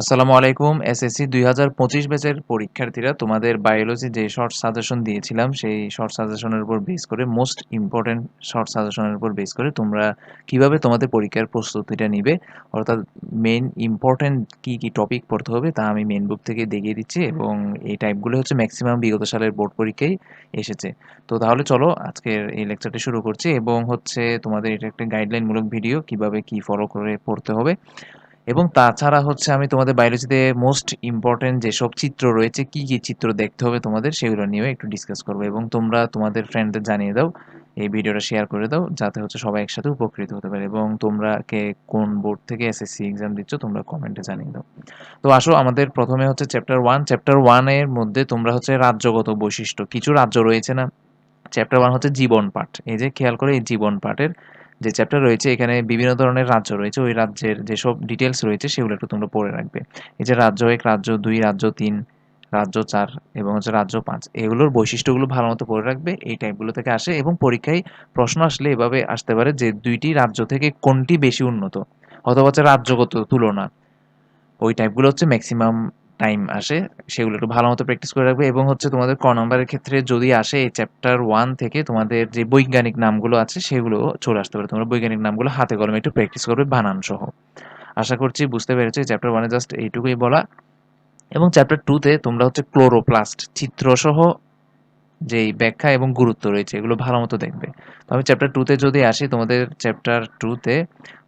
আসসালামু আলাইকুম, এসএসসি দুই হাজার পঁচিশ ব্যাচের পরীক্ষার্থীরা, তোমাদের বায়োলজি যে শর্ট সাজেশন দিয়েছিলাম, সেই শর্ট সাজেশনের উপর বেস করে মোস্ট ইম্পর্টেন্ট শর্ট সাজেশনের উপর বেস করে, তোমরা কীভাবে তোমাদের পরীক্ষার প্রস্তুতিটা নিবে? অর্থাৎ মেন ইম্পর্টেন্ট কি কি টপিক পড়তে হবে, তা আমি মেন বুক থেকে দেখিয়ে দিচ্ছি এবং এই টাইপগুলো হচ্ছে ম্যাক্সিমাম বিগত সালের বোর্ড পরীক্ষায় এসেছে। তো তাহলে চলো, আজকের এই লেকচারটি শুরু করছি এবং হচ্ছে তোমাদের এটা একটা গাইডলাইনমূলক ভিডিও কীভাবে কি ফলো করে পড়তে হবে। এবং তাছাড়া হচ্ছে আমি তোমাদের বায়োলজিতে মোস্ট ইম্পর্টেন্ট যেসব চিত্র রয়েছে, কি কি চিত্র দেখতে হবে তোমাদের সেগুলো নিয়েও একটু ডিসকাস করব এবং তোমরা তোমাদের ফ্রেন্ডদের জানিয়ে দাও, এই ভিডিওটা শেয়ার করে দাও, যাতে হচ্ছে সবাই একসাথে উপকৃত হতে পারে এবং তোমরা কে কোন বোর্ড থেকে এসএসসি এক্সাম দিচ্ছ তোমরা কমেন্টে জানিয়ে দাও। তো আসো, আমাদের প্রথমে হচ্ছে চ্যাপ্টার ওয়ান চ্যাপ্টার ওয়ানের মধ্যে তোমরা হচ্ছে রাজ্যগত বৈশিষ্ট্য, কিছু রাজ্য রয়েছে না চ্যাপ্টার ওয়ান হচ্ছে জীবন পাঠ, এই যে খেয়াল করে এই জীবন পাঠের যে চ্যাপ্টার রয়েছে, এখানে বিভিন্ন ধরনের রাজ্য রয়েছে, ওই রাজ্যের যেসব ডিটেলস রয়েছে, সেগুলো একটু তোমরা পড়ে রাখবে। এই যে রাজ্য এক, রাজ্য দুই, রাজ্য তিন, রাজ্য চার এবং হচ্ছে রাজ্য পাঁচ, এগুলোর বৈশিষ্ট্যগুলো ভালো মতো পড়ে রাখবে, এই টাইপগুলো থেকে আসে এবং পরীক্ষায় প্রশ্ন আসলে এভাবে আসতে পারে যে দুইটি রাজ্য থেকে কোনটি বেশি উন্নত, অথবা হচ্ছে রাজ্যগত তুলনা। ওই টাইপগুলো হচ্ছে ম্যাক্সিমাম টাইম আসে, সেগুলো একটু ভালো মতো প্র্যাকটিস করে রাখবে। এবং হচ্ছে তোমাদের ক নম্বরের ক্ষেত্রে যদি আসে এই চ্যাপ্টার ওয়ান থেকে তোমাদের যে বৈজ্ঞানিক নামগুলো আছে, সেগুলো চলে আসতে পারে। তোমরা বৈজ্ঞানিক নামগুলো হাতে কলমে একটু প্র্যাকটিস করবে বানান সহ আশা করছি বুঝতে পেরেছ চ্যাপ্টার ওয়ানে জাস্ট এইটুকুই বলা। এবং চ্যাপ্টার টুতে তোমরা হচ্ছে ক্লোরোপ্লাস্ট চিত্রসহ যেই ব্যাখ্যা এবং গুরুত্ব রয়েছে, এগুলো ভালো মতো দেখবে। তো আমি চ্যাপ্টার টুতে যদি আসি, তোমাদের চ্যাপ্টার টুতে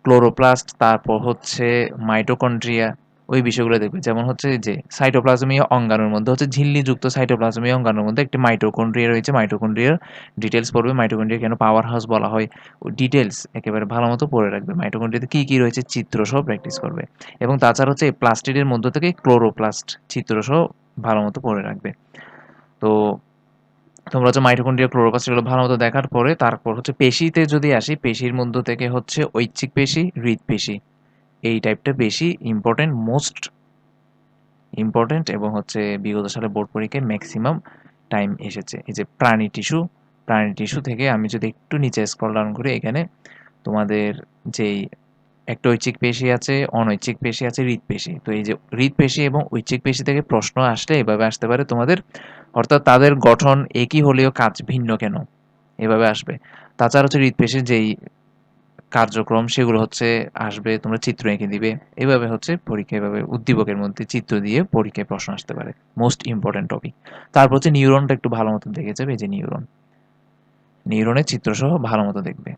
ক্লোরোপ্লাস্ট তারপর হচ্ছে মাইটোকন্ড্রিয়া ওই বিষয়গুলো দেখবে। যেমন হচ্ছে যে সাইটোপ্লাজমীয় অঙ্গাণুর মধ্যে হচ্ছে ঝিল্লিযুক্ত সাইটোপ্লাজমীয় অঙ্গাণুর মধ্যে একটি মাইটোকন্ড্রিয়া রয়েছে। মাইটোকন্ড্রিয়ার ডিটেলস পড়বে। মাইটোকন্ড্রিয়া কেন পাওয়ার হাউস বলা হয়? ডিটেলস একেবারে ভালো মতো পড়ে রাখবে। মাইটোকন্ড্রিয়াতে কী কী রয়েছে? চিত্র সহ প্র্যাকটিস করবে। এবং তাছাড়া হচ্ছে এই প্লাস্টিডের মধ্য থেকে ক্লোরোপ্লাস্ট চিত্র সহ ভালো মতো পড়ে রাখবে। তো তোমরা হচ্ছে মাইটোকন্ড্রিয়া ক্লোরোপ্লাস্ট এগুলো ভালো মতো দেখার পরে তারপর হচ্ছে পেশিতে যদি আসি, পেশির মধ্য থেকে হচ্ছে ঐচ্ছিক পেশি হৃদপেশি এই টাইপটা বেশি ইম্পর্টেন্ট মোস্ট ইম্পর্টেন্ট এবং হচ্ছে বিগত সালে বোর্ড পরীক্ষায় ম্যাক্সিমাম টাইম এসেছে। এই যে প্রাণী টিস্যু প্রাণী টিস্যু থেকে আমি যদি একটু নিচে স্ক্রল ডাউন করি, এখানে তোমাদের যেই একটা ঐচ্ছিক পেশি আছে, অনৈচ্ছিক পেশি আছে হৃদপেশি তো এই যে হৃদপেশি এবং ঐচ্ছিক পেশি থেকে প্রশ্ন আসলে এভাবে আসতে পারে তোমাদের। অর্থাৎ তাদের গঠন একই হলেও কাজ ভিন্ন কেন? এভাবে আসবে। তাছাড়া হচ্ছে হৃদপেশির যেই কার্যক্রম, সেগুলো হচ্ছে আসবে, তোমরা চিত্র এঁকে দিবে। এভাবে হচ্ছে পরীক্ষা, এভাবে উদ্দীপকের মধ্যে চিত্র দিয়ে পরীক্ষায় প্রশ্ন আসতে পারে। মোস্ট ইম্পর্টেন্ট টপিক তারপর হচ্ছে নিউরনটা একটু ভালো মতো দেখে যাবে যে নিউরন নিউরনের চিত্র সহ ভালো মতো দেখবে।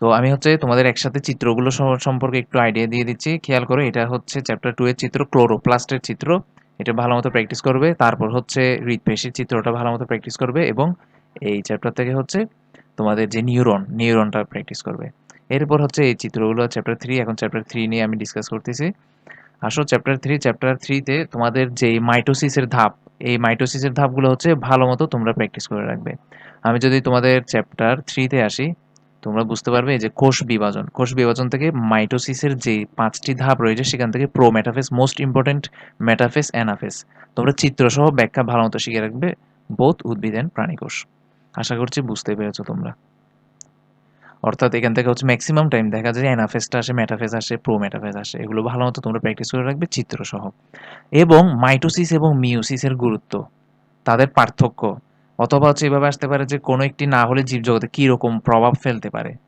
তো আমি হচ্ছে তোমাদের একসাথে চিত্রগুলো সম্পর্কে একটু আইডিয়া দিয়ে দিচ্ছি। খেয়াল করো, এটা হচ্ছে চ্যাপ্টার টু এর চিত্র ক্লোরোপ্লাস্টের চিত্র। এটা ভালো মতো প্র্যাকটিস করবে। তারপর হচ্ছে হৃদপেশির চিত্রটা ভালো মতো প্র্যাকটিস করবে এবং এই চ্যাপ্টার থেকে হচ্ছে তোমাদের যে নিউরন নিউরনটা প্র্যাকটিস করবে। এরপর হচ্ছে এই চিত্রগুলো চ্যাপ্টার থ্রি এখন চ্যাপ্টার থ্রি নিয়ে আমি ডিসকাস করতেছি। আসো চ্যাপ্টার থ্রি চ্যাপ্টার থ্রিতে তোমাদের যে মাইটোসিসের ধাপ, এই মাইটোসিসের ধাপগুলো হচ্ছে ভালো মতো তোমরা প্র্যাকটিস করে রাখবে। আমি যদি তোমাদের চ্যাপ্টার থ্রিতে আসি, তোমরা বুঝতে পারবে যে কোষ বিভাজন। কোষ বিভাজন থেকে মাইটোসিসের যে পাঁচটি ধাপ রয়েছে, সেখান থেকে prometaphase most important metaphase anaphase তোমরা চিত্রসহ ব্যাখ্যা ভালো মতো শিখে রাখবে বোধ উদ্ভিদ অ্যান্ড প্রাণীকোষ। আশা করছি বুঝতে পেরেছ তোমরা। অর্থাৎ এখান থেকে হচ্ছে ম্যাক্সিমাম টাইম দেখা যায় অ্যানাফেসটা আসে ম্যাটাফেস আসে প্রো ম্যাটাফেস আসে, এগুলো ভালো মতো তোমরা প্র্যাকটিস করে রাখবে, চিত্রসহ। এবং মাইটোসিস এবং মিউসিসের গুরুত্ব, তাদের পার্থক্য, অথবা হচ্ছে এভাবে আসতে পারে যে কোনো একটি না হলে জীবজগতে কীরকম প্রভাব ফেলতে পারে।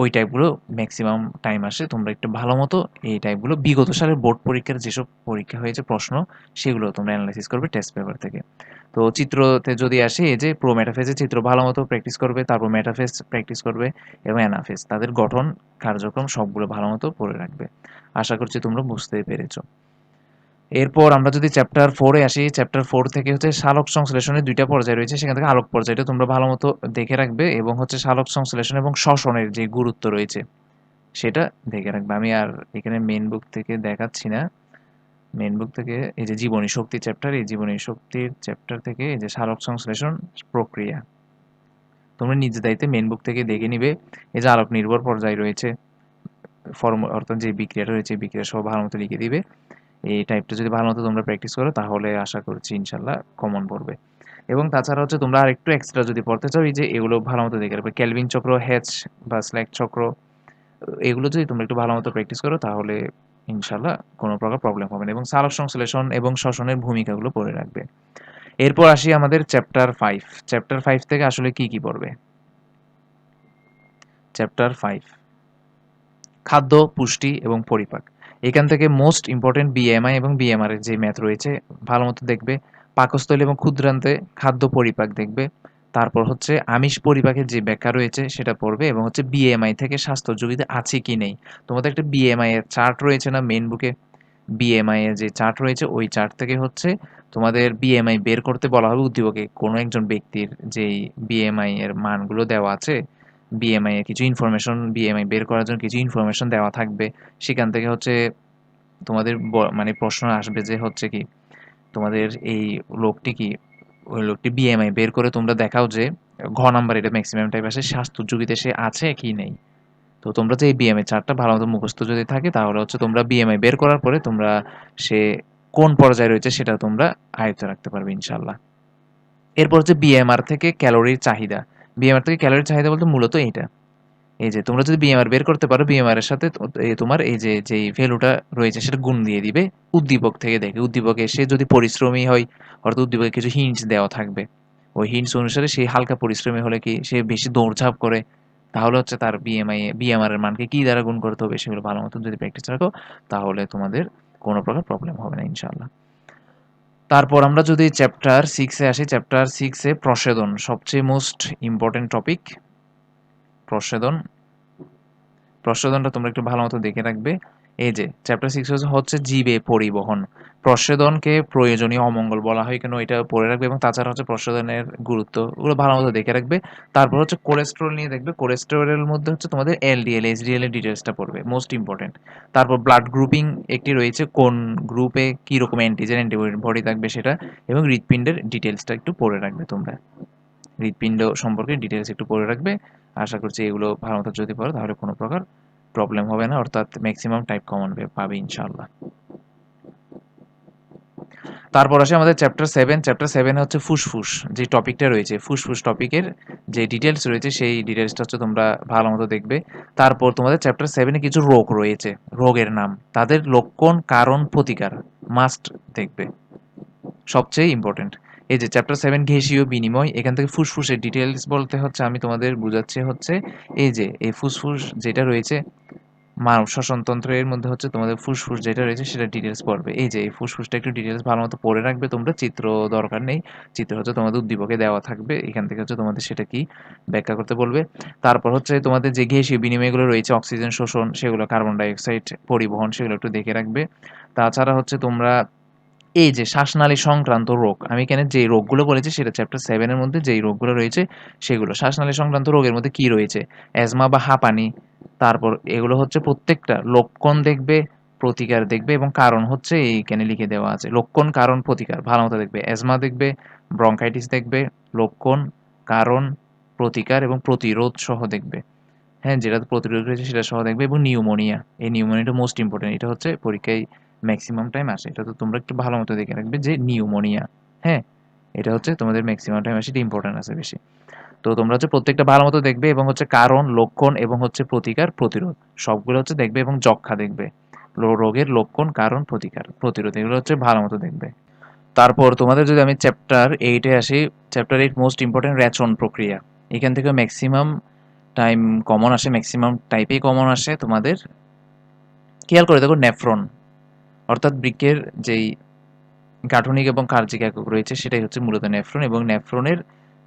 ওই টাইপগুলো ম্যাক্সিমাম টাইম আসে। তোমরা একটু ভালো মতো এই টাইপগুলো বিগত সালের বোর্ড পরীক্ষার যেসব পরীক্ষা হয়েছে প্রশ্ন, সেগুলো তোমরা অ্যানালাইসিস করবে টেস্ট পেপার থেকে। তো চিত্রতে যদি আসে, এই যে প্রো ম্যাটাফেসের চিত্র ভালো মতো প্র্যাকটিস করবে, তারপর ম্যাটাফেস প্র্যাকটিস করবে এবং অ্যানাফেস তাদের গঠন, কার্যক্রম সবগুলো ভালো মতো পড়ে রাখবে। আশা করছি তোমরা বুঝতে পেরেছ। এরপর আমরা যদি চ্যাপ্টার ফোরে আসি চ্যাপ্টার ফোর থেকে হচ্ছে শালক সংশ্লেষণের দুইটা পর্যায় রয়েছে, সেখান থেকে আলোক পর্যায়টা তোমরা ভালো মতো দেখে রাখবে, এবং হচ্ছে শালক সংশ্লেষণ এবং শ্বসনের যে গুরুত্ব রয়েছে, সেটা দেখে রাখবে। আমি আর এখানে মেন বুক থেকে দেখাচ্ছি না। মেন বুক থেকে এই যে জীবনী শক্তি চ্যাপ্টার এই জীবনী শক্তির চ্যাপ্টার থেকে এই যে শালক সংশ্লেষণ প্রক্রিয়া। তোমরা নিজ দায়িত্বে মেন বুক থেকে দেখে নিবে, এই যে আলোক নির্ভর পর্যায় রয়েছে, ফর্ম অর্থাৎ যে বিক্রিয়াটা রয়েছে বিক্রিয়া সব ভালো মতো লিখে দিবে। এই টাইপটা যদি ভালো মতো তোমরা প্র্যাকটিস করো, তাহলে আশা করছি ইনশাল্লাহ কমন পড়বে। এবং তাছাড়া হচ্ছে তোমরা আরেকটু এক্সট্রা যদি পড়তে চাও, এই যে এগুলো ভালো মতো দেখে রাখবে। ক্যালভিন চক্র হ্যাচ বা স্ল্যাক চক্র, এগুলো যদি তোমরা একটু ভালো মতো প্র্যাকটিস করো, তাহলে ইনশাল্লাহ কোনো প্রকার প্রবলেম হবে না। এবং সালক সংশ্লেষণ এবং শ্বসনের ভূমিকাগুলো পড়ে রাখবে। এরপর আসি আমাদের চ্যাপ্টার ফাইভ চ্যাপ্টার ফাইভ থেকে আসলে কি কি পড়বে? চ্যাপ্টার ফাইভ খাদ্য, পুষ্টি এবং পরিপাক। এখান থেকে মোস্ট ইম্পর্টেন্ট বিএমআই এবং বিএমআর এর যে ম্যাথ রয়েছে, ভালো মতো দেখবে। পাকস্থলী এবং ক্ষুদ্রান্তে খাদ্য পরিপাক দেখবে। তারপর হচ্ছে আমিষ পরিপাকের যে ব্যাখ্যা রয়েছে, সেটা পড়বে এবং হচ্ছে বিএমআই থেকে স্বাস্থ্য ঝুঁকিতে আছে কি নেই। তোমাদের একটা বিএমআই এর চার্ট রয়েছে না মেন বুকে বিএমআই এর যে চার্ট রয়েছে, ওই চার্ট থেকে হচ্ছে তোমাদের বিএমআই বের করতে বলা হবে উদ্দীপকে। কোনো একজন ব্যক্তির যেই বিএমআই এর মানগুলো দেওয়া আছে বিএমআই এর কিছু ইনফরমেশন বিএমআই বের করার জন্য কিছু ইনফরমেশন দেওয়া থাকবে। সেখান থেকে হচ্ছে তোমাদের মানে প্রশ্ন আসবে যে হচ্ছে কি, তোমাদের এই লোকটি কি, ওই লোকটি বিএমআই বের করে তোমরা দেখাও যে ঘ নাম্বার এটা ম্যাক্সিমাম টাইপ আসে স্বাস্থ্য ঝুঁকিতে সে আছে কি নেই। তো তোমরা যে এই বিএমআই চারটা ভালো মতো মুখস্থ যদি থাকে, তাহলে হচ্ছে তোমরা বিএমআই বের করার পরে তোমরা সে কোন পর্যায়ে রয়েছে সেটা তোমরা আয়ত্ত রাখতে পারবে ইনশাল্লাহ এরপর হচ্ছে বিএমআর থেকে ক্যালোরির চাহিদা। বিএমআর থেকে ক্যালোরির চাহিদা বলতে মূলত এইটা। এই যে তোমরা যদি বিএমআর বের করতে পারো বিএমআর এর সাথে তোমার এই যে যে ভ্যালুটা রয়েছে সেটা গুণ দিয়ে দিবে উদ্দীপক থেকে দেখে। উদ্দীপক এসে যদি পরিশ্রমী হয়, অর্থাৎ উদ্দীপকে কিছু হিন্টস দেওয়া থাকবে। ওই হিন্টস অনুসারে সেই হালকা পরিশ্রমী হলে কি সে বেশি দৌড়ঝাঁপ করে? তাহলে হচ্ছে তার বিএমআই বিএমআর এর মানকে কি দ্বারা গুণ করতে হবে সেগুলো ভালো মতন যদি প্র্যাকটিস রাখো, তাহলে তোমাদের কোনো প্রকার প্রবলেম হবে না ইনশাল্লাহ তারপর আমরা যদি চ্যাপ্টার সিক্সে আসি চ্যাপ্টার সিক্সে প্রসেদন, সবচেয়ে মোস্ট ইম্পর্টেন্ট টপিক প্রসেদন। প্রসেদনটা তোমরা একটু ভালো মতো দেখে রাখবে। এই যে চ্যাপ্টার সিক্স হচ্ছে জীবে পরিবহন। প্রসেদনকে প্রয়োজনীয় অমঙ্গল বলা হয় কেন এটা পড়ে রাখবে এবং তাছাড়া হচ্ছে প্রসেদনের গুরুত্ব ওগুলো ভালো মতো দেখে রাখবে। তারপর হচ্ছে কোলেস্ট্রল নিয়ে দেখবে। কোলেস্ট্রলের মধ্যে হচ্ছে তোমাদের এলডিএল এইচডিএল এর ডিটেলসটা পড়বে মোস্ট ইম্পর্টেন্ট তারপর ব্লাড গ্রুপিং একটি রয়েছে, কোন গ্রুপে কী রকম অ্যান্টিজেন অ্যান্টিবডি থাকবে সেটা এবং হৃৎপিণ্ডের ডিটেলসটা একটু পড়ে রাখবে তোমরা। হৃৎপিণ্ড সম্পর্কে ডিটেলস একটু পড়ে রাখবে। আশা করছি এগুলো ভালো মতো যদি পড়ো তাহলে কোনো প্রকার প্রবলেম হবে না, অর্থাৎ ম্যাক্সিমাম টাইপ কমন পাবে ইনশাল্লাহ তারপর আসে আমাদের চ্যাপ্টার সেভেন চ্যাপ্টার সেভেন হচ্ছে ফুসফুস, যে টপিকটা রয়েছে। ফুসফুস টপিকের যে ডিটেলস রয়েছে, সেই ডিটেলসটা হচ্ছে তোমরা ভালো মতো দেখবে। তারপর তোমাদের চ্যাপ্টার সেভেনে কিছু রোগ রয়েছে, রোগের নাম। তাদের লক্ষণ, কারণ, প্রতিকার মাস্ট দেখবে। সবচেয়ে ইম্পর্টেন্ট এই যে চ্যাপ্টার সেভেন ঘেসীয় বিনিময়, এখান থেকে ফুসফুসের ডিটেলস বলতে হচ্ছে, আমি তোমাদের বুঝাচ্ছি হচ্ছে, এই যে, এই ফুসফুস যেটা রয়েছে, মানব শ্বসনতন্ত্রের মধ্যে হচ্ছে তোমাদের ফুসফুস যেটা রয়েছে, সেটা ডিটেলস পড়বে। এই যে, এই ফুসফুসটা একটু ডিটেলস ভালো মতো পড়ে রাখবে তোমরা, চিত্র দরকার নেই, চিত্র হচ্ছে তোমাদের উদ্দীপকে দেওয়া থাকবে, এখান থেকে হচ্ছে তোমাদের সেটা কি ব্যাখ্যা করতে বলবে। তারপর হচ্ছে তোমাদের যে ঘেসীয় বিনিময়গুলো রয়েছে অক্সিজেন শোষণ, সেগুলো কার্বন ডাইঅক্সাইড পরিবহন, সেগুলো একটু দেখে রাখবে। তাছাড়া হচ্ছে তোমরা এই যে শ্বাসনালী সংক্রান্ত রোগ, আমি এখানে যে রোগগুলো বলেছি সেটা চ্যাপ্টার সেভেনের মধ্যে যেই রোগগুলো রয়েছে সেগুলো। শ্বাসনালী সংক্রান্ত রোগের মধ্যে কি রয়েছে? অ্যাজমা বা হাঁপানি, তারপর এগুলো হচ্ছে প্রত্যেকটা, লক্ষণ দেখবে, প্রতিকার দেখবে এবং কারণ হচ্ছে এইখানে লিখে দেওয়া আছে। লক্ষণ, কারণ, প্রতিকার, ভালো মতো দেখবে। অ্যাজমা দেখবে ব্রঙ্কাইটিস দেখবে, লক্ষণ, কারণ, প্রতিকার এবং প্রতিরোধ সহ দেখবে। হ্যাঁ যেটা প্রতিরোধ রয়েছে সেটা সহ দেখবে এবং নিউমোনিয়া। এই নিউমোনিয়াটা মোস্ট ইম্পর্টেন্ট এটা হচ্ছে পরীক্ষায় ম্যাক্সিমাম টাইম আসে। এটা তো তোমরা একটু ভালো মতো দেখে রাখবে যে নিউমোনিয়া হ্যাঁ? এটা হচ্ছে তোমাদের ম্যাক্সিমাম টাইম আসে এটা ইম্পর্টেন্ট আছে বেশি। তো তোমরা হচ্ছে প্রত্যেকটা ভালো মতো দেখবে এবং হচ্ছে কারণ, লক্ষণ এবং হচ্ছে প্রতিকার, প্রতিরোধ। সবগুলো হচ্ছে দেখবে এবং যক্ষা দেখবে। রোগের লক্ষণ, কারণ, প্রতিকার, প্রতিরোধ, এগুলো হচ্ছে ভালো মতো দেখবে। তারপর তোমাদের যদি আমি চ্যাপ্টার এইটে আসি চ্যাপ্টার এইট মোস্ট ইম্পর্টেন্ট রেচন প্রক্রিয়া। এখান থেকে ম্যাক্সিমাম টাইম কমন আসে ম্যাক্সিমাম টাইপেই কমন আসে তোমাদের। খেয়াল করে দেখো নেফ্রন অর্থাৎ বৃক্কের যেই গাঠনিক এবং কার্যিক একক রয়েছে, সেটাই হচ্ছে মূলত নেফ্রন এবং নেফ্রনের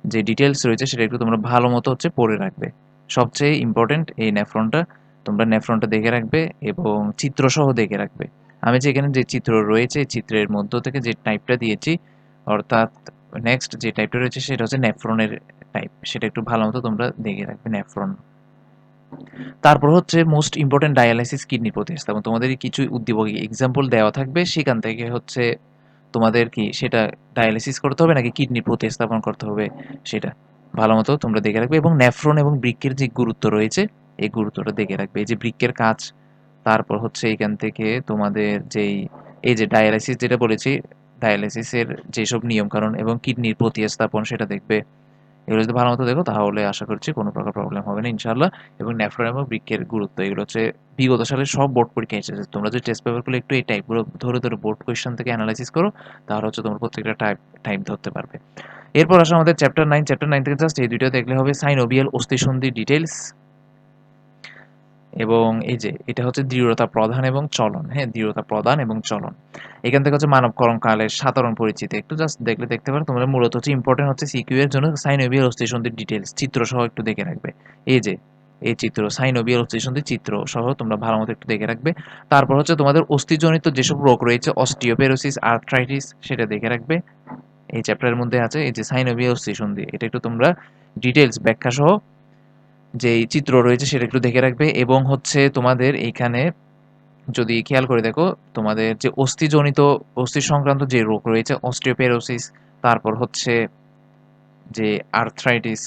যে ডিটেলস রয়েছে, সেটা একটু তোমরা ভালো মতো হচ্ছে পড়ে রাখবে। সবচেয়ে ইম্পর্টেন্ট এই নেফ্রনটা তোমরা নেফ্রনটা দেখে রাখবে এবং চিত্রসহ দেখে রাখবে। আমি যে এখানে যে চিত্র রয়েছে চিত্রের মধ্য থেকে যে টাইপটা দিয়েছি, অর্থাৎ নেক্সট যে টাইপটা রয়েছে, সেটা হচ্ছে নেফ্রনের টাইপ সেটা একটু ভালো মতো তোমরা দেখে রাখবে নেফ্রন। তারপর হচ্ছে মোস্ট ইম্পর্টেন্ট ডায়ালাইসিস কিডনি প্রতিস্থাপন তোমাদের কিছু উদ্দীপক এক্সাম্পল দেওয়া থাকবে, সেখান থেকে হচ্ছে তোমাদের কি সেটা ডায়ালিসিস করতে হবে নাকি কিডনি প্রতিস্থাপন করতে হবে সেটা? ভালো মতো তোমরা দেখে রাখবে এবং নেফ্রন এবং বৃক্ষের যে গুরুত্ব রয়েছে, এই গুরুত্বটা দেখে রাখবে। এই যে বৃক্ষের কাজ, তারপর হচ্ছে এখান থেকে তোমাদের যেই, এই যে ডায়ালাইসিস যেটা বলেছি ডায়ালাইসিসের যেসব নিয়মকানুন এবং কিডনির প্রতিস্থাপন সেটা দেখবে। এগুলো যদি ভালো মতো দেখো, তাহলে আশা করছি কোনো প্রকার প্রবলেম হবে না ইনশাল্লাহ এবং ন্যাফ্রন এবং বৃক্ষের গুরুত্ব, এগুলো হচ্ছে বিগত সালের সব বোর্ড পরীক্ষা এসেছে। তোমরা যদি টেস্ট পেপারগুলো একটু এই টাইপগুলো ধরে ধরে বোর্ড কোয়েশন থেকে অ্যানালাইসিস করো, তাহলে হচ্ছে তোমার প্রত্যেকটা টাইপ টাইম ধরতে পারবে। এরপর আসে আমাদের চ্যাপ্টার নাইন চ্যাপ্টার নাইন থেকে জাস্ট এই দুইটা দেখলে হবে। সাইন সাইনোবিয়াল অস্থিসন্ধি ডিটেলস এবং এই যে, এটা হচ্ছে দৃঢ়তা প্রধান এবং চলন। হ্যাঁ দৃঢ়তা প্রধান এবং চলন। এখান থেকে হচ্ছে মানবকরণ কালের সাধারণ পরিচিতি। একটু জাস্ট দেখলে দেখতে পারো, তোমাদের মূলত হচ্ছে ইম্পর্টেন্ট হচ্ছে সিকিউ এর জন্য সাইনোবিয়াল অস্থিসন্ধির ডিটেলস চিত্র সহ একটু দেখে রাখবে। এই যে, এই চিত্র সাইনোবিয়াল অস্থিসন্ধির চিত্র সহ তোমরা ভালো মতো একটু দেখে রাখবে। তারপর হচ্ছে তোমাদের অস্থিজনিত যেসব রোগ রয়েছে অস্টিওপেরোসিস আর্থ্রাইটিস সেটা দেখে রাখবে। এই চ্যাপ্টারের মধ্যে আছে, এই যে সাইনোবিয়াল অস্থিসন্ধি এটা একটু তোমরা ডিটেলস ব্যাখ্যা সহ যে চিত্র রয়েছে সেটা একটু দেখে রাখবে এবং হচ্ছে তোমাদের এইখানে যদি খেয়াল করে দেখো, তোমাদের যে অস্থিজনিত, অস্থি সংক্রান্ত যে রোগ রয়েছে অস্টিওপেরোসিস তারপর হচ্ছে যে আর্থ্রাইটিস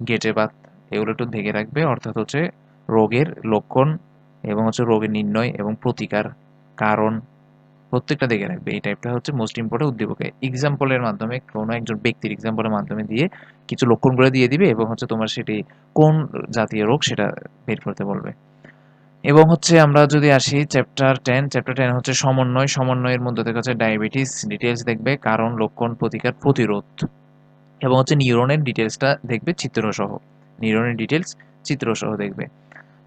গেটে বাত, এগুলো একটু দেখে রাখবে। অর্থাৎ হচ্ছে রোগের লক্ষণ এবং হচ্ছে রোগের নির্ণয় এবং প্রতিকার কারণ প্রত্যেকটা দেখে রাখবে। এই টাইপটা হচ্ছে মোস্ট ইম্পর্টেন্ট উদ্দীপক। এক্সাম্পলের মাধ্যমে কোনো একজন ব্যক্তির এক্সাম্পলের মাধ্যমে দিয়ে কিছু লক্ষণগুলো দিয়ে দিবে এবং হচ্ছে তোমার সেটি কোন জাতীয় রোগ সেটা বের করতে বলবে। এবং হচ্ছে আমরা যদি আসি চ্যাপ্টার টেন চ্যাপ্টার টেন হচ্ছে সমন্বয়। সমন্বয়ের মধ্যে থেকে হচ্ছে ডায়াবেটিস ডিটেলস দেখবে, কারণ, লক্ষণ, প্রতিকার, প্রতিরোধ। এবং হচ্ছে নিউরনের ডিটেলসটা দেখবে, চিত্রসহ। নিউরনের ডিটেলস চিত্রসহ দেখবে।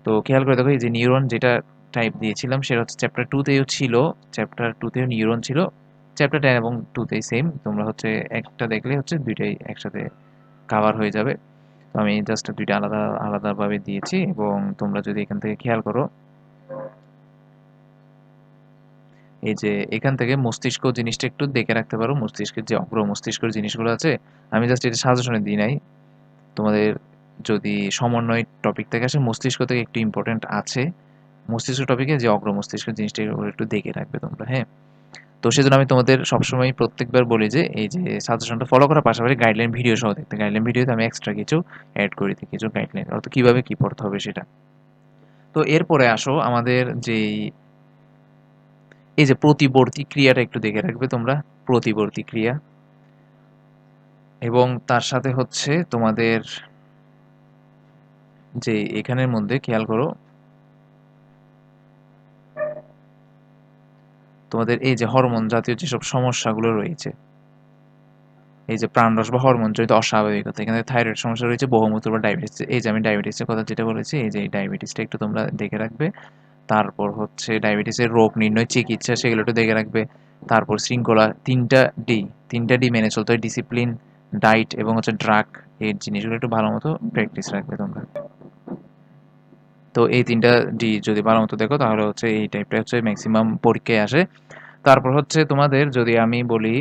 তো খেয়াল করে দেখো এই যে নিউরন যেটা টাইপ দিয়েছিলাম, সেটা হচ্ছে চ্যাপ্টার টুতেও ছিল চ্যাপ্টার টুতেও নিউরন ছিল চ্যাপ্টার টেন এবং টুতেই সেম তোমরা হচ্ছে একটা দেখলে হচ্ছে দুইটাই একসাথে কাভার হয়ে যাবে। তো আমি জাস্ট দুইটা আলাদা, আলাদাভাবে দিয়েছি এবং তোমরা যদি এখান থেকে খেয়াল করো, এই যে এখান থেকে মস্তিষ্ক জিনিসটা একটু দেখে রাখতে পারো, মস্তিষ্কের যে অগ্র মস্তিষ্কের জিনিসগুলো আছে, আমি জাস্ট এটা সাজেশনে দিই নাই। তোমাদের যদি সমন্বয় টপিক থেকে আসে, মস্তিষ্ক থেকে একটু ইম্পর্টেন্ট আছে। মস্তিষ্ক টপিকে যে অগ্র মস্তিষ্ক জিনিসটা একটু দেখে রাখবে তোমরা হ্যাঁ? তো সেজন্য আমি তোমাদের সবসময় প্রত্যেকবার বলি যে, এই যে সাজেশনটা ফলো করার পাশাপাশি গাইডলাইন ভিডিও সহ দেখতে। গাইডলাইন ভিডিওতে আমি এক্সট্রা কিছু অ্যাড করে দিই, কিছু গাইডলাইন অর্থাৎ কীভাবে কী পড়তে হবে সেটা। তো এরপরে আসো আমাদের যেই এই যে প্রতিবর্তী ক্রিয়াটা একটু দেখে রাখবে তোমরা, প্রতিবর্তী ক্রিয়া। এবং তার সাথে হচ্ছে তোমাদের যে এখানের মধ্যে খেয়াল করো তোমাদের এই যে হরমোন জাতীয় যেসব সমস্যাগুলো রয়েছে, এই যে প্রাণরস বা হরমোন জড়িত অস্বাভাবিকতা, এখানে থাইরয়েড সমস্যা রয়েছে, বহুমূত্র বা ডায়াবেটিস, এই যে আমি ডায়াবেটিসের কথা যেটা বলেছি, এই যে এই ডায়াবেটিসটা একটু তোমরা দেখে রাখবে। তারপর হচ্ছে ডায়াবেটিসের রোগ নির্ণয়, চিকিৎসা সেগুলো একটু দেখে রাখবে। তারপর শৃঙ্খলা, তিনটা ডি তিনটা ডি মেনে চলতে হয় ডিসিপ্লিন ডায়েট এবং হচ্ছে ড্রাগ এই জিনিসগুলো একটু ভালো মতো প্র্যাকটিস রাখবে তোমরা। তো এই তিনটা ডি যদি ভালো মতো দেখো, তাহলে হচ্ছে এই টাইপটা হচ্ছে ম্যাক্সিমাম পরীক্ষায় আসে। তারপর হচ্ছে তোমাদের যদি আমি বলি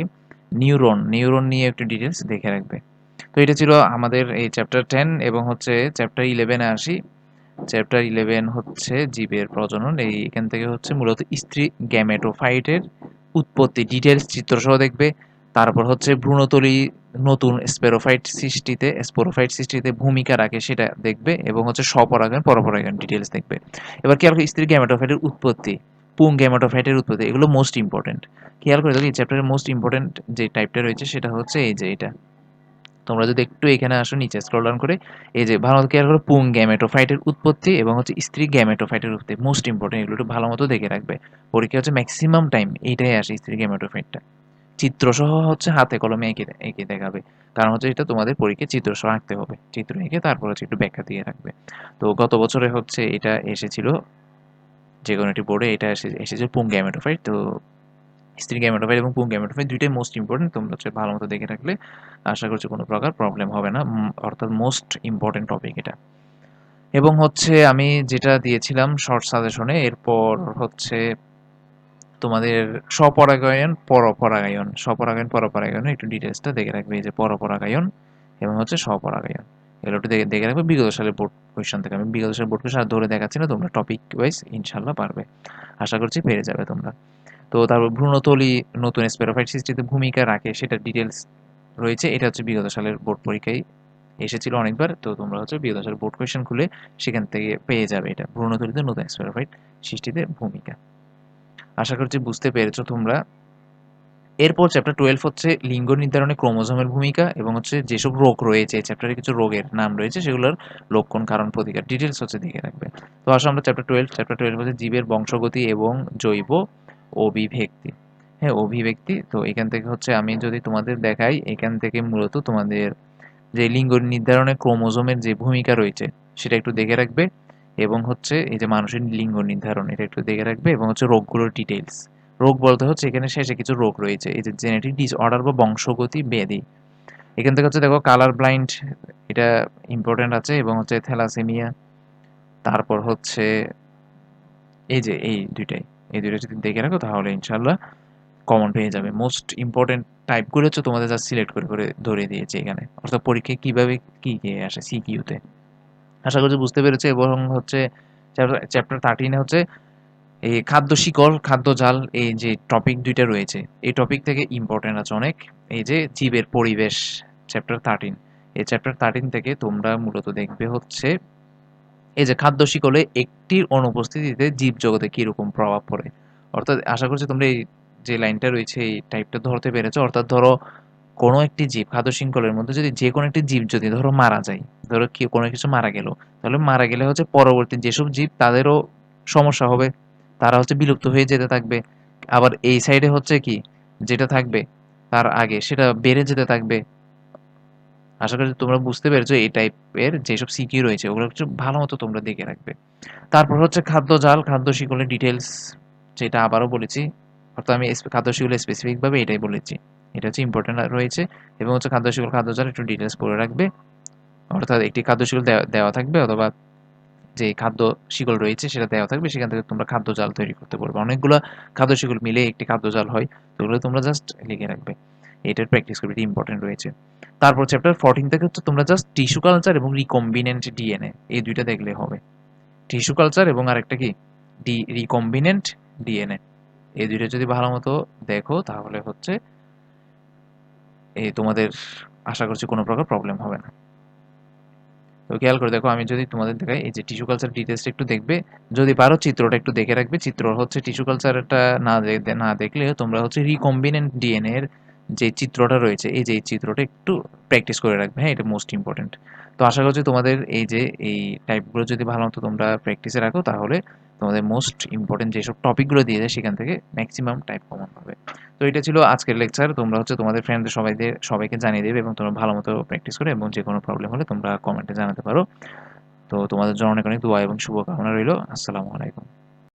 নিউরন নিউরন নিয়ে একটু ডিটেলস দেখে রাখবে। তো এটা ছিল আমাদের এই চ্যাপ্টার টেন এবং হচ্ছে চ্যাপ্টার ইলেভেনে আসি। চ্যাপ্টার ইলেভেন হচ্ছে জীবের প্রজনন। এই এখান থেকে হচ্ছে মূলত স্ত্রী গ্যামেটোফাইটের উৎপত্তি। ডিটেলস চিত্রসহ দেখবে। তারপর হচ্ছে ভ্রূণতলী নতুন স্পেরোফাইট সৃষ্টিতে, স্পোরোফাইট সৃষ্টিতে ভূমিকা রাখে সেটা দেখবে এবং হচ্ছে স্বপরাগায়ন, পরপরাগায়ন ডিটেলস দেখবে। এবার খেয়াল করে স্ত্রী গ্যামেটোফাইটের উৎপত্তি। পুং গ্যামেটোফাইটের উৎপত্তি, এগুলো মোস্ট ইম্পর্টেন্ট খেয়াল করে দেখো, এই চ্যাপ্টারের মোস্ট ইম্পর্টেন্ট যে টাইপটা রয়েছে, সেটা হচ্ছে এই যে এটা। তোমরা যদি একটু এখানে আসো, নিচে স্ক্রল ডাউন করে, এই যে ভালো খেয়াল করো, পুং গ্যামেটোফাইটের উৎপত্তি এবং হচ্ছে স্ত্রী গ্যামেটোফাইটের উৎপত্তি মোস্ট ইম্পর্টেন্ট এগুলো একটু ভালো মতো দেখে রাখবে। পরীক্ষা হচ্ছে ম্যাক্সিমাম টাইম এইটাই আসে স্ত্রী গ্যামেটোফাইটটা চিত্রসহ হচ্ছে হাতে কলমে এঁকে এঁকে দেখাবে। কারণ হচ্ছে এটা তোমাদের পরীক্ষায় চিত্রসহ আঁকতে হবে। চিত্র এঁকে তারপর হচ্ছে একটু ব্যাখ্যা দিয়ে রাখবে। তো গত বছরে হচ্ছে এটা এসেছিল যে কোনো একটি বোর্ডে এটা এসে, এসেছে পুং গ্যামেটোফাইট তো স্ত্রী গ্যামেটোফাইট এবং পুং গ্যামেটোফাইট দুইটাই মোস্ট ইম্পর্টেন্ট তোমরা হচ্ছে ভালো মতো দেখে রাখলে আশা করছি কোনো প্রকার প্রবলেম হবে না। অর্থাৎ মোস্ট ইম্পর্টেন্ট টপিক এটা। এবং হচ্ছে আমি যেটা দিয়েছিলাম শর্ট সাজেশনে এরপর হচ্ছে তোমাদের স্বপরাগায়ন, পরপরাগায়ন স্বপরাগায়ন, পরপরাগায়ন, একটু ডিটেলসটা দেখে রাখবে যে পরপরাগায়ন এবং হচ্ছে স্বপরাগায়ন। এগুলো দেখে রাখবে। বিগত সালের বোর্ড কোয়েশন থেকে। আমি বিগত সালের বোর্ড কোয়েশন ধরে দেখাচ্ছি না, তোমরা টপিক ওয়াইজ ইনশাল্লাহ পারবে। আশা করছি পেরে যাবে তোমরা। তো তারপর ভ্রূণতলী নতুন স্পেরোফাইট সৃষ্টিতে ভূমিকা রাখে সেটা ডিটেলস রয়েছে। এটা হচ্ছে বিগত সালের বোর্ড পরীক্ষায় এসেছিল অনেকবার। তো তোমরা হচ্ছে বিগত সালের বোর্ড কোয়েশন খুলে সেখান থেকে পেয়ে যাবে এটা। ভ্রূণতলিতে নতুন স্পেরোফাইট সৃষ্টিতে ভূমিকা। আশা করছি বুঝতে পেরেছ তোমরা। এরপর চ্যাপ্টার টুয়েলভ হচ্ছে লিঙ্গ নির্ধারণে ক্রোমোজোমের ভূমিকা এবং হচ্ছে যেসব রোগ রয়েছে চ্যাপ্টারে কিছু রোগের নাম রয়েছে, সেগুলোর লক্ষণ, কারণ, প্রতিকার ডিটেলস হচ্ছে দেখে রাখবে তো আসলে আমরা চ্যাপ্টার টুয়েলভ চ্যাপ্টার টুয়েলভ হচ্ছে জীবের বংশগতি এবং জৈব অভিব্যক্তি। হ্যাঁ অভিব্যক্তি, তো এখান থেকে হচ্ছে আমি যদি তোমাদের দেখাই, এখান থেকে মূলত তোমাদের যে লিঙ্গ নির্ধারণে ক্রোমোজোমের যে ভূমিকা রয়েছে, সেটা একটু দেখে রাখবে এবং হচ্ছে এই যে মানুষের লিঙ্গ নির্ধারণ, এটা একটু দেখে রাখবে এবং হচ্ছে রোগগুলোর ডিটেলস রোগ বলতে হচ্ছে, এখানে শেষে কিছু রোগ রয়েছে। এই যে জেনেটিক ডিসঅর্ডার বা বংশগতি ব্যাধি। এখান থেকে হচ্ছে দেখো কালার ব্লাইন্ড এটা ইম্পর্টেন্ট আছে, এবং হচ্ছে থ্যালাসেমিয়া তারপর হচ্ছে এই যে এই দুইটাই। এই দুইটা যদি দেখে রাখো, তাহলে ইনশাল্লাহ কমন পেয়ে যাবে। মোস্ট ইম্পর্টেন্ট টাইপগুলো হচ্ছে তোমাদের যা সিলেক্ট করে করে ধরে দিয়েছে এখানে। অর্থাৎ পরীক্ষায় কীভাবে কী কি আসে সিকিউতে আশা করছি বুঝতে পেরেছে, এবং হচ্ছে চ্যাপ্টার থার্টিনে হচ্ছে এই খাদ্য শিকড়, খাদ্য জাল, এই যে টপিক দুইটা রয়েছে, এই টপিক থেকে ইম্পর্টেন্ট আছে অনেক। এই যে জীবের পরিবেশ চ্যাপ্টার থার্টিন এই চ্যাপ্টার থার্টিন থেকে তোমরা মূলত দেখবে হচ্ছে, এই যে খাদ্য শিকলে একটির অনুপস্থিতিতে জীব জগতে কীরকম প্রভাব পড়ে। অর্থাৎ আশা করছি তোমরা এই যে লাইনটা রয়েছে, এই টাইপটা ধরতে পেরেছ। অর্থাৎ ধরো, কোনো একটি জীব, খাদ্য শৃঙ্খলের মধ্যে যদি যে কোনো একটি জীব যদি ধরো মারা যায়, ধরো কি কোনো কিছু মারা গেল, তাহলে মারা গেলে হচ্ছে পরবর্তী যেসব জীব তাদেরও সমস্যা হবে। তারা হচ্ছে বিলুপ্ত হয়ে যেতে থাকবে। আবার এই সাইডে হচ্ছে কি? যেটা থাকবে তার আগে সেটা বেড়ে যেতে থাকবে। আশা করি তোমরা বুঝতে পেরেছ এই টাইপের যেসব সিকিউ রয়েছে, ওগুলো একটু ভালো মতো তোমরা দেখে রাখবে। তারপর হচ্ছে খাদ্য জাল, খাদ্য শিকলের ডিটেলস যেটা আবারও বলেছি, অর্থাৎ আমি খাদ্য শিকল স্পেসিফিকভাবে এটাই বলেছি। এটা হচ্ছে ইম্পর্টেন্ট রয়েছে এবং হচ্ছে খাদ্য শিকল, খাদ্য জাল একটু ডিটেলস করে রাখবে। অর্থাৎ একটি খাদ্য শিকল দেওয়া থাকবে অথবা যে খাদ্য শিকল রয়েছে সেটা দেওয়া থাকবে, সেখান থেকে তোমরা খাদ্য জাল তৈরি করতে পারবে। অনেকগুলো খাদ্য শিকল মিলে একটি খাদ্য জাল হয়, তো ওগুলো তোমরা জাস্ট লিখে রাখবে। এটার প্র্যাকটিস করবে, এটি ইম্পর্টেন্ট রয়েছে। তারপর চ্যাপ্টার ফোরটিন থেকে হচ্ছে তোমরা জাস্ট টিস্যু কালচার এবং রিকম্বিনেন্ট ডিএনএ এই দুইটা দেখলে হবে। টিস্যু কালচার এবং আরেকটা কি? ডি রিকম্বিনেন্ট ডিএনএ এই দুইটা যদি ভালো মতো দেখো, তাহলে হচ্ছে এই তোমাদের আশা করছি কোনো প্রকার প্রবলেম হবে না। তো খেয়াল করে দেখো, আমি যদি তোমাদের দেখাই, এই যে টিস্যু কালচার ডিটেলসটা একটু দেখবে, যদি পারো চিত্রটা একটু দেখে রাখবে, চিত্র হচ্ছে টিস্যু কালচারটা না না দেখলে তোমরা হচ্ছে রিকম্বিনেন্ট ডিএনএ এর যে চিত্রটা রয়েছে, এই যে এই চিত্রটা একটু প্র্যাকটিস করে রাখবে হ্যাঁ এটা মোস্ট ইম্পর্টেন্ট তো আশা করছি তোমাদের এই যে, এই টাইপগুলো যদি ভালো মতো তোমরা প্র্যাকটিসে রাখো, তাহলে তোমাদের মোস্ট ইম্পর্টেন্ট যেসব টপিকগুলো দিয়ে দেয়, সেখান থেকে ম্যাক্সিমাম টাইপ কমন হবে তো এটা ছিল আজকের লেকচার তোমরা হচ্ছে তোমাদের ফ্রেন্ডদের সবাইদের, সবাইকে জানিয়ে দেবে এবং তোমরা ভালো মতো প্র্যাকটিস করে এবং যে কোনো প্রবলেম হলে তোমরা কমেন্টে জানাতে পারো। তো তোমাদের জন্য অনেক অনেক দোয়া এবং শুভকামনা রইল। আসসালামু আলাইকুম।